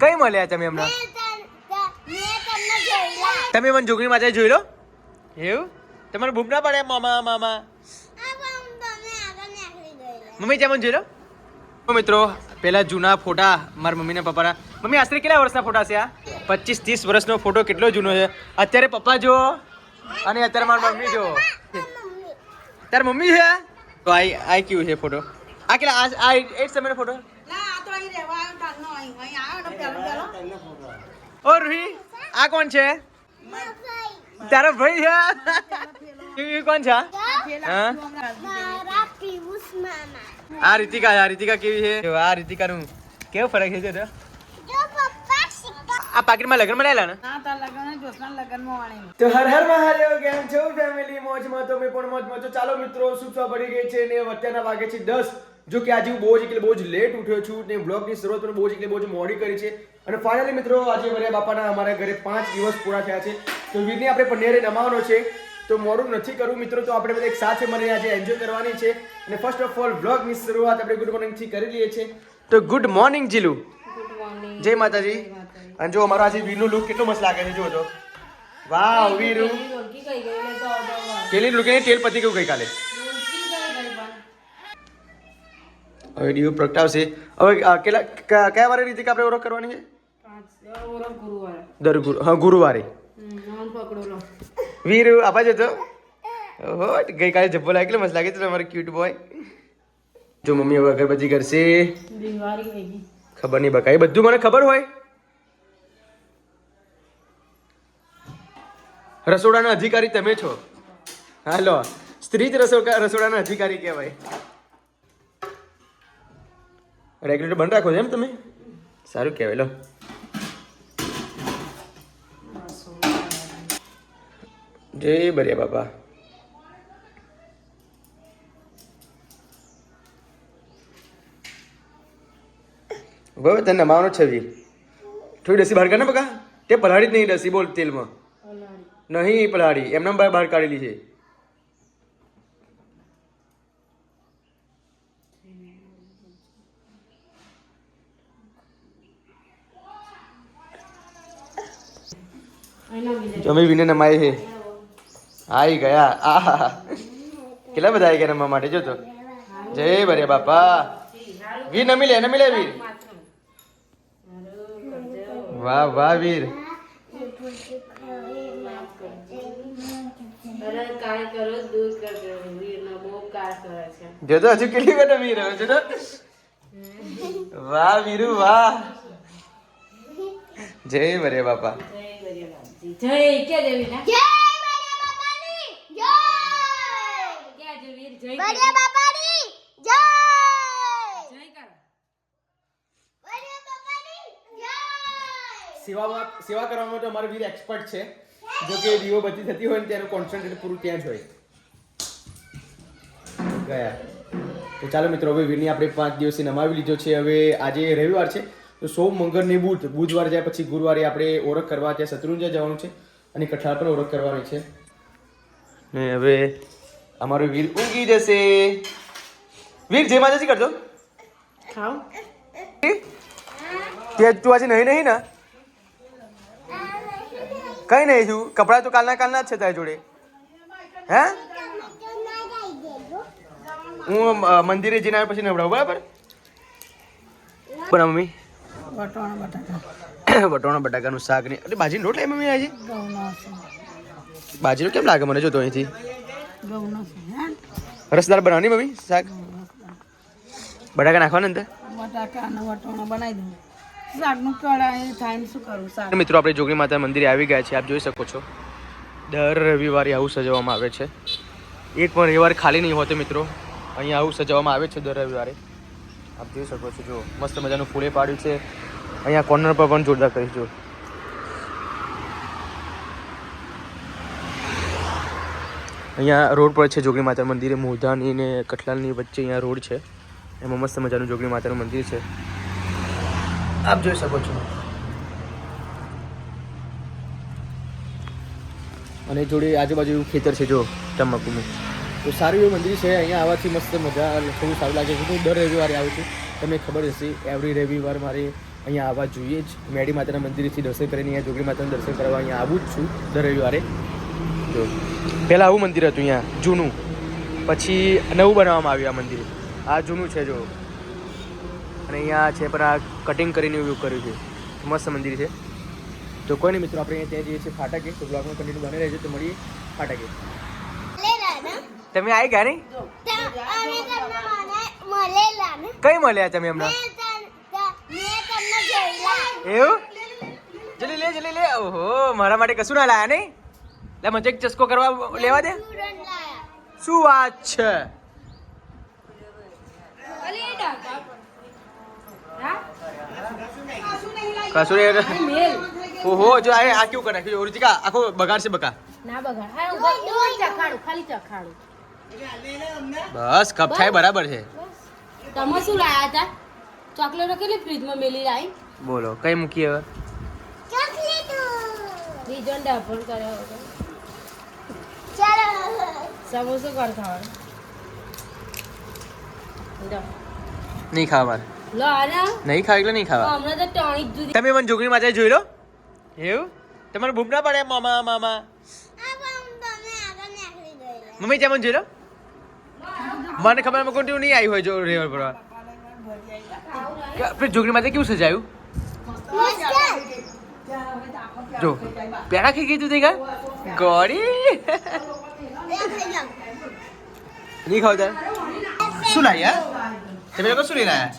કઈ મળ્યા તમે હમણાં? તમે મને જોગણી માતા જોઈ લો એવું? તમારે ભૂખ ના પડે મામા મામા? મમ્મી ત્યાં મને જોઈ લો મિત્રો પેલા જૂના ફોટા મારા મમ્મીના પપ્પાના. મમ્મી આશરે કેટલા વર્ષના ફોટા છે આ? પચીસ ત્રીસ વર્ષનો ફોટો કેટલો જૂનો છે? અત્યારે પપ્પા જો અને અત્યારે મારી મમ્મી જો તાર મમ્મી છે? તો આ આ કેવું છે ફોટો? આ કેટલા આ આ એ જ સમયનો ફોટો? ઓ રૂહી આ કોણ છે? તારો ભાઈ છે? કોણ છે આ રીતિકા આ રીતિકા કેવી છે? આ આ રીતિકાનું કેવો ફરક છે તો. આ પાકીટમાં લગ્ન મળેલા ને? તો હર હર મહાદેવ કેમ છો ફેમિલી મોજમાં તો મેં પણ મોજમાં તો ચાલો મિત્રો સુબહ પડી ગઈ છે ને અત્યારના વાગે છે દસ. જો કે આજે હું બહુ જ એટલે બહુ જ લેટ ઉઠ્યો છું ને બ્લોગની શરૂઆત પણ બહુ જ એટલે બહુ જ મોડી કરી છે. અને ફાઇનલી મિત્રો આજે વરિયા બાપાના અમારા ઘરે પાંચ દિવસ પૂરા થયા છે. તો વીરને આપણે પનેરે નમાવાનો છે. તો મોડું નથી કરવું મિત્રો તો આપણે બધા એક સાથે મળીને આજે એન્જોય કરવાની છે. અને ફર્સ્ટ ઓફ ઓલ બ્લોગની શરૂઆત આપણે ગુડ મોર્નિંગથી કરી લઈએ છીએ. તો ગુડ મોર્નિંગ જીલુ. જય માતાજી. અને જો અમારો આજે વીરનો લુક કેટલો મસ્ત લાગે છે જો તો. વાવ વીરુ. કેલી લુકે તેલ પતી ગયું ગઈકાલે હવે દીવ પ્રગટાવશે. હવે કેટલા કયા વારે રીતે આપણે ઓળખ કરવાની છે? દર ગુરુ હા ગુરુવારે. વીર આપા જતો ઓહો ગઈકાલે જબ્બો લાગે મસ્ત લાગે છે તમારો ક્યુટ બોય જો મમ્મી હવે અગરબત્તી કરશે. ખબર નહીં બકા એ બધું મને ખબર હોય. રસોડાના અધિકારી તમે છો. હાલો સ્ત્રી જ રસોડા રસોડાના અધિકારી કહેવાય. રેગ્યુલેટર બંધ રાખો છો એમ તમે? સારું કહેવાય લો. જય બરિયા બાપા. બરાબર તને નમાવાનો છે વીર થોડી ડસી બહાર કાઢ ને બકા. તે પલાળી જ નહીં ડસી બોલ તેલમાં. નહીં પલાળી. એમને બહાર કાઢેલી છે. જમી વિને નમાય છે આવી ગયા. આહા. કેટલા બધા આવી ગયા નમવા માટે, જો તો. જય બરિયા બાપા. વીર નમી લે નમી લે વીર? વાહ વાહ, વીર. જોતો હજુ કેટલી વીર જો વાહ, વીરુ, વાહ. જય બરિયા બાપા. ક્યાં દેવી ના? જય બરિયા બાપાની જય! કે જે જય બરિયા બાપાની જય! જય કર. બાપાની જય! સેવામાં સેવા કરવામાં તો અમારો વીર એક્સપર્ટ છે. જો કે દીવો બધી થતી હોય ને તેનું કોન્સન્ટ્રેટ પૂરું ત્યાં જ હોય. ગયા. તો ચાલો મિત્રો હવે વીરની આપણે પાંચ દિવસથી નમાવી લીધો છે. હવે આજે રવિવાર છે. સોમ મંગળ ને બુધ. બુધવાર જાય પછી ગુરુવારે આપણે ઓળખ કરવા ત્યાં શત્રુંજય જવાનું છે અને કઠાળ પણ ઓળખ કરવાની છે. ને હવે અમારો વીર ઊંઘી જશે. વીર જે માતાજી કરજો. ખાવ તે તું આજે નહીં નહીં ને? કઈ નહીં છું કપડાં તો કાલના કાલના જ છે તારી જોડે. હે? હું મંદિરે જઈને આવ્યા પછી નવડાવું બરાબર? બરાબર મમ્મી. વટોણા બટાકા. વટોણા બટાકાનું શાક ને એટલે બાજીનો રોટ લાવી મમ્મી આજે છે? કેમ લાગે મને જો તો અહીંથી? રસદાર બનાવવાની મમ્મી શાક? બટાકા નાખવાના અંદર? બટાકા અને વટોણા બનાવી દઉં. શાકનું કળા થાય શું કરું શાક? મિત્રો આપણે જોગણી માતા મંદિરે આવી ગયા છે આપ જોઈ શકો છો. દર રવિવારે આવું સજાવવામાં આવે છે. એક પણ રવિવાર ખાલી નહીં હોતો મિત્રો. અહીંયા આવું સજાવવામાં આવે છે દર રવિવારે. આપ જોઈ શકો છો, જો મસ્ત મજાનું ફૂલે પાડ્યું છે. અહીંયા કોર્નર પર પણ જોરદાર કરી જો. અહીંયા રોડ પર છે જોગણી માતાનું મંદિરે મોધાની ને કઠલાલની વચ્ચે અહીંયા રોડ છે. એમાં મસ્ત મજાનું જોગણી માતાનું મંદિર છે. આપ જોઈ શકો છો. અને જોડે આજુબાજુ ખેતર છે, જો તમાકુનું તો સારું એવું મંદિર છે, અહીંયા આવવાથી મસ્ત મજા થોડું સારું લાગે છે. હું દર રવિવારે આવું છું. તમને ખબર હશે એવરી રવિવાર મારે અહીંયા આવવા જોઈએ જ. મેડી માતાના મંદિરેથી દર્શન કરીને અહીંયા જોગડી માતાનું દર્શન કરવા અહીંયા આવું જ છું દર રવિવારે. જો, પહેલાં આવું મંદિર હતું અહીંયા, જૂનું. પછી નવું બનાવવામાં આવ્યું આ મંદિર. આ જૂનું છે, જો. અને અહીંયા છે, પણ આ કટિંગ કરીને એવું કર્યું છે. મસ્ત મંદિર છે. તો કોઈ નહીં, મિત્રો, આપણે અહીંયા ત્યાં જઈએ છીએ ફાટકે. તો બ્લોગમાં કન્ટિન્યુ બને રહેજો, તો મળીએ ફાટાકે. તમે આવી ગયા નહીં? કઈ મળ્યા તમે હમણાં? એવું? જલી લે જલી લે. ઓહો, મારા માટે કશું ના લાયા નહીં? લે, મને એક ચસ્કો કરવા લેવા દે. શું વાત છે? કશું નહીં ઓહો, જો આ કેવું કરે રુચિકા આખો બગાડ છે બકા. ના બગાડ. ખાલી ચખાડું બસ કપ થાય બરાબર છે. તમે શું લાયા હતા? ચોકલેટો કેટલી ફ્રીજમાં મેલી લાવી બોલો કઈ મૂકી હવે? ચોકલેટો બીજો ડફણ કર્યો ચાલો. સમોસો કર ખાવાનું? લો. નહીં ખાવા મારે લો આના. નહીં ખાવા એટલે નહીં ખાવા હમણાં તો ટોણી જુદી. તમે મને જોગણી માતા જોઈ લો. એવું? તમારે ભૂખ ના પડે મામા મામા. મમ્મી ત્યાં મને જોઈ લો. મને ખબર મેં કોન્ટિન્યુ નહીં આવી હોય જો રેવર ભરવા. આપણે જોગરી માટે કેવું સજાયું? જો પેડા ખાઈ ગઈ તું તે ગોળી? નહીં ખાવ તાર? શું લાવ્યા તમે લોકો શું લઈ રહ્યા?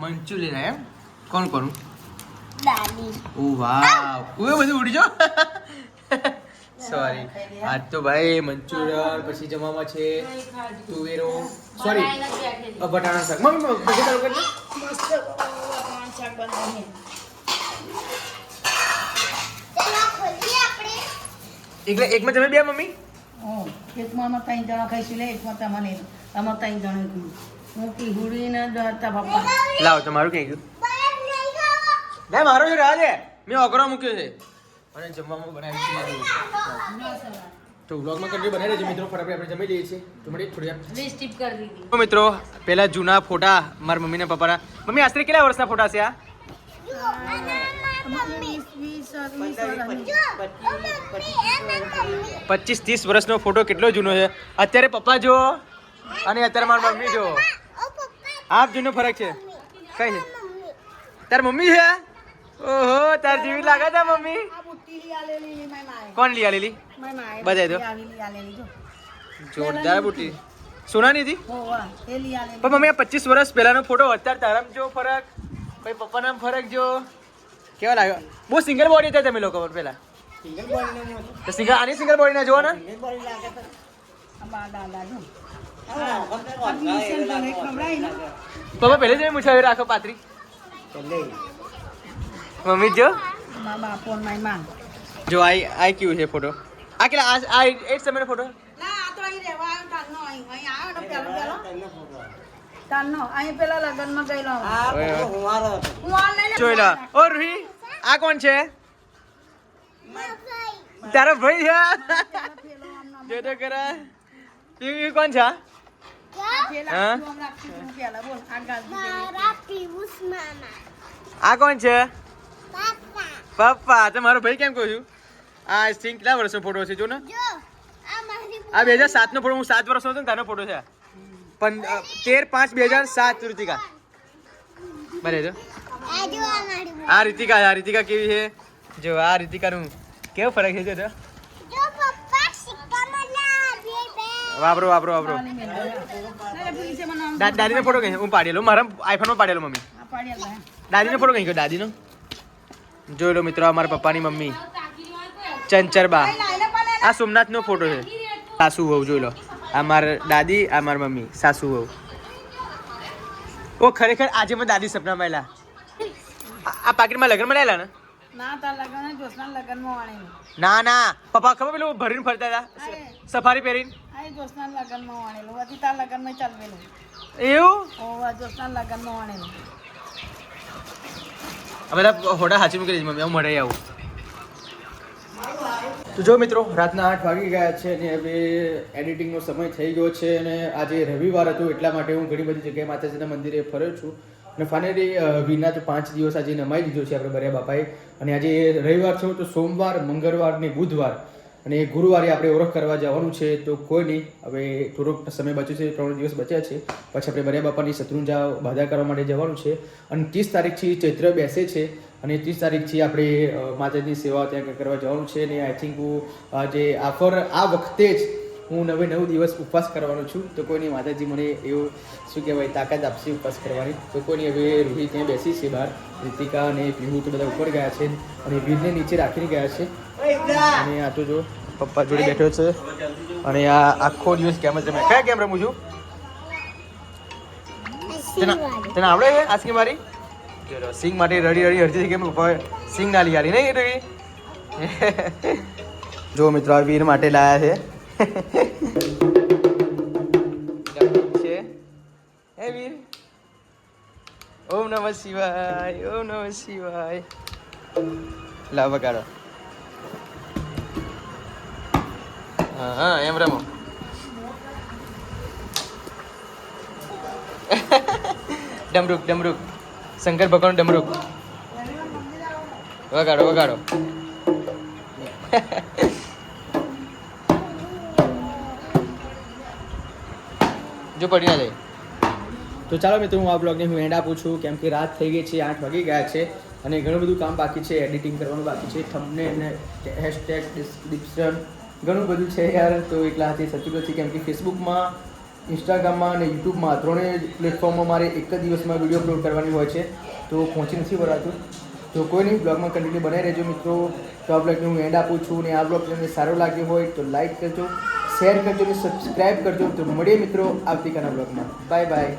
મંચુરિયન એમ? કોણ કોણ? દાદી. ઓ વાવ. ઉવે બધું ઉડી જો સોરી આજ તો ભાઈ મંચુરિયન પછી જમવામાં છે તુવેરો. સોરી બટાણા શાક. મમ્મી મમ્મી, બધી ચાલુ કરી એકલા એકમાં તમે બે મમ્મી? એકમાં અમે ત્રણ જણા ખાઈશું. લે એકમાં તમને અમે ત્રણ જણા ખાઈશું. હું પીહુડીને જતા પપ્પા. લાવો તમારું કઈ ગયું? બહાર નહીં ખાવા ના મારો છે રાહ મેં અઘરો મૂક્યો છે. અને જમવામાં બનાવી છે તો વ્લોગમાં કંટ્રી બનાવી દેજો મિત્રો ફટાફટ આપણે જમી લઈએ છીએ. તો મળીએ થોડી વીસ ટીપ કરી દીધી. મિત્રો પેલા જૂના ફોટા મારા મમ્મીના પપ્પાના. મમ્મી આશરે કેટલા વર્ષના ફોટા છે આ? મમ્મી મમ્મી મમ્મી પચીસ ત્રીસ વર્ષનો ફોટો કેટલો જૂનો છે? અત્યારે પપ્પા જો અને અત્યારે મારી મમ્મી જો આપ જૂનો ફરક છે? કઈ છે તાર મમ્મી છે? ઓહો તાર જેવી લાગે છે મમ્મી. આ બુટ્ટી લઈ આલેલી ની મારી માએ. કોણ લઈ આલેલી મારી માએ બધાય દો. બુટ્ટી આવી લઈ આલેલી જો. જોરદાર બુટી સોનાની હતી હોવા, એ લઈ આલેલી. પણ મમ્મી આ પચીસ વર્ષ પહેલાનો ફોટો અત્યારે તારામ જો ફરક પછી પપ્પાના ફરક જો કેવા લાગે બહુ સિંગલ બોડી હતા તમે લોકો પણ પેલા તો સિંગલ આની સિંગલ બોડી ના જોવો ને આ બા દાદા જો. આ બીસન તો નહીં ખવડાય ને. પપ્પા પહેલે જ મુછાવી રાખો પાત્રી મમ્મી જો મા બાપો ને મારી માં. જો આ આ કયું છે ફોટો આ કેટલા આ આ એ જ સમયનો ફોટો ના, આ તો અહીં રહેવા આવ્યો તારનો અહીં. અહીં આવ્યો ને પેલો પહેલો. તારનો. અહીં પેલા લગ્નમાં ગયેલો. હું આ લઈને જોઈ લો. ઓ રૂહી આ કોણ છે? તારો ભાઈ છે? જો તો કરા તું કોણ છે આ? પેલા કોણ છે? પાપા પપ્પા તો મારો ભાઈ કેમ કહું છું? આ સિંગ કેટલા વર્ષનો ફોટો છે જો ને આ બે હજાર સાતનો ફોટો હું સાત વર્ષનો હતો ને તારો ફોટો છે આ. તેર પાંચ બે હજાર સાત ઋતિકા. બરે જો. આ જો આ મારી રીતિકા આ રીતિકા કેવી છે? જો આ રીતિકાનું કેવો ફરક છે જો વાપરો વાપરો વાપરો. દાદીનો ફોટો કઈ હું પાડેલો મારા આઈફોનમાં પાડેલો મમ્મી. દાદીનો ફોટો કઈ ગયો દાદીનો. જોઈ લો મિત્રો આ મારા પપ્પાની મમ્મી. ચંચરબા. આ સોમનાથનો ફોટો છે. સાસુ વહુ જોઈ લો. આ મારા દાદી આ મારા મમ્મી સાસુ વહુ. ઓ ખરેખર આજે મેં દાદી સપનામાં આવેલા આ પાકીટમાં લગ્ન લાયેલા ને? ના. ના પપ્પા ખબર પેલું ભરીને ફરતા હતા? સફારી પહેરીને. એવું. બધા હોડા હાચી મૂકી મમ્મી. હું મળે આવું. તો જો મિત્રો, રાતના આઠ વાગી ગયા છે અને હવે એડિટિંગનો સમય થઈ ગયો છે અને આજે રવિવાર હતો, એટલા માટે હું ઘણી બધી જગ્યાએ માતાજીના મંદિરે ફર્યો છું. અને ફાઇનલી વિના તો પાંચ દિવસ આજે નમાઈ દીધો છે આપણે બર્યા બાપાએ. અને આજે રવિવાર છે, તો સોમવાર, મંગળવાર ને બુધવાર અને ગુરુવારે આપણે ઓળખ કરવા જવાનું છે તો કોઈ નહીં. હવે થોડોક સમય બચ્યો છે, ત્રણ દિવસ બચ્યા છે. પછી આપણે બર્યા બાપાની શત્રુંજા બાધા કરવા માટે જવાનું છે. અને ત્રીસ તારીખથી ચૈત્ર બેસે છે અને ત્રીસ તારીખથી આપણે માતાજીની સેવા ત્યાં કરવા જવાનું છે અને આઈ થિંક હું જે આફર, આ વખતે જ હું નવે નવ દિવસ ઉપવાસ કરવાનો છું. તો કોઈની માતાજી મને એવું, શું કહેવાય, તાકાત આપશે ઉપવાસ કરવાની. તો કોઈની હવે રૂહી ત્યાં બેસી છે બહાર. રીતિકા અને પીહુ તો બધા ઉપર ગયા છે અને વીરને નીચે રાખીને ગયા છે. અને આ તો જો પપ્પા જોડે બેઠો છે. અને આ આખો દિવસ કેમ મેં કયા કેમ રમું છું? તને આવડે છે આસકી મારી? સિંગ માટે રડી રડી હરજી કેમ? પપ્પા સિંગ ના લઈ આલી નહીં રવિ જો મિત્રો આ વીર માટે લાયા છે. હે વીર? ઓમ નમઃ શિવાય ઓમ નમઃ શિવાય. લાવ વગાડો હા, એમ રમો. ડમરુક ડમરુક. શંકર ભગવાન ડમરુક. વગાડો વગાડો. જો પડી જાય. તો ચાલો મિત્રો, હું આ બ્લોગને હું એન્ડ આપું છું. કેમ કે રાત થઈ ગઈ છે, આઠ વાગી ગયા છે અને ઘણું બધું કામ બાકી છે એડિટિંગ કરવાનું બાકી છે. થમને અને હેશટેગ ડિસ્ક્રિપ્શન ઘણું બધું છે યાર. તો એટલા હાથે સચું નથી કેમ કે ફેસબુકમાં ઇન્સ્ટાગ્રામમાં અને યુટ્યુબમાં ત્રણેય પ્લેટફોર્મમાં મારે એક જ દિવસમાં વીડિયો અપલોડ કરવાની હોય છે. તો પહોંચી નથી વળાતું. તો કોઈ નહીં, બ્લોગમાં કન્ટિન્યુ બનાવી રહેજો મિત્રો. તો આ બ્લોગને હું એન્ડ આપું છું અને આ બ્લોગ તમને સારો લાગ્યો હોય તો લાઈક કરજો શેર કરજો અને સબસ્ક્રાઈબ કરજો. તો મળીએ મિત્રો આવતીકાલના બ્લોગમાં. Bye bye